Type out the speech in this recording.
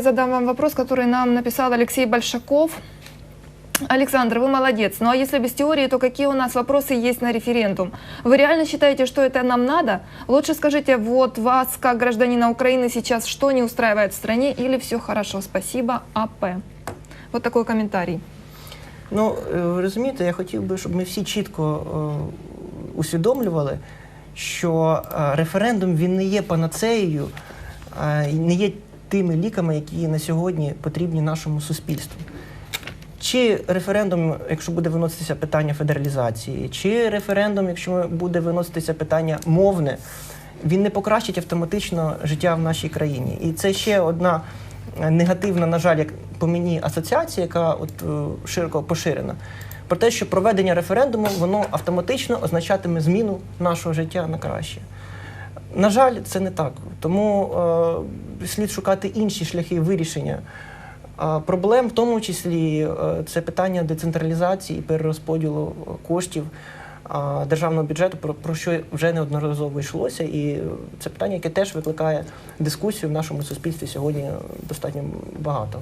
Задам вам вопрос, который нам написал Алексей Большаков. Александр, вы молодец. Ну а если без теории, то какие у нас вопросы есть на референдум? Вы реально считаете, что это нам надо? Лучше скажите, вот вас, как гражданина Украины, сейчас что не устраивает в стране или все хорошо? Спасибо, АП. Вот такой комментарий. Ну, е, ви розумієте, я хотів би, щоб ми всі чітко е, усвідомлювали, що е, референдум він не є панацеєю, е, і не є тими ліками, які на сьогодні потрібні нашому суспільству. Чи референдум, якщо буде виноситися питання федералізації, чи референдум, якщо буде виноситися питання мовне, він не покращить автоматично життя в нашій країні. І це ще одна негативна, на жаль, як по мені асоціація, яка от е, широко поширена. Про те, що проведення референдуму воно автоматично означатиме зміну нашого життя на краще. На жаль, це не так. Тому е, слід шукати інші шляхи вирішення а, проблем, в тому числі е, це питання децентралізації, перерозподілу е, коштів а, державного бюджету, про, про що вже неодноразово йшлося. І е, це питання, яке теж викликає дискусію в нашому суспільстві сьогодні достатньо багато.